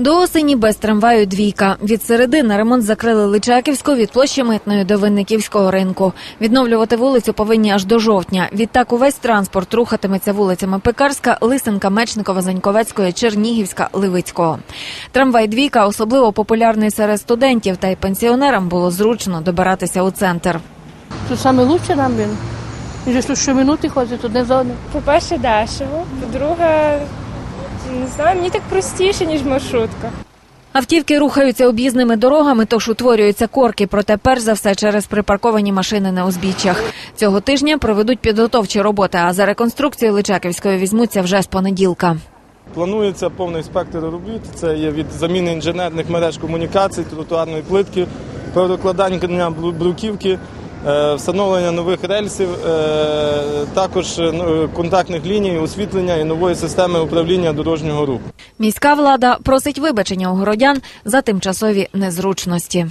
До осені без трамваю двійка. Від середи на ремонт закрили Личаківську від площі Митної до Винниківського ринку. Відновлювати вулицю повинні аж до жовтня. Відтак увесь транспорт рухатиметься вулицями Пекарська, Лисенка, Мечникова, Заньковецької, Чернігівська, Ливицького. Трамвай двійка особливо популярний серед студентів, та й пенсіонерам було зручно добиратися у центр. Тут саме лучше нам він. Він же щоминути ходить, тут не зони. По-перше, дешево. По-друге, не знаю, мені так простіше, ніж маршрутка. Автівки рухаються об'їзними дорогами, тож утворюються корки, проте перш за все через припарковані машини на узбіччях. Цього тижня проведуть підготовчі роботи, а за реконструкцію Личаківської візьмуться вже з понеділка. Планується повний спектр робіт. Це є від заміни інженерних мереж комунікацій, тротуарної плитки, перекладання бру- бруківки, встановлення нових рельсів, е, також е, ну, контактних ліній, освітлення і нової системи управління дорожнього руху. Міська влада просить вибачення у городян за тимчасові незручності.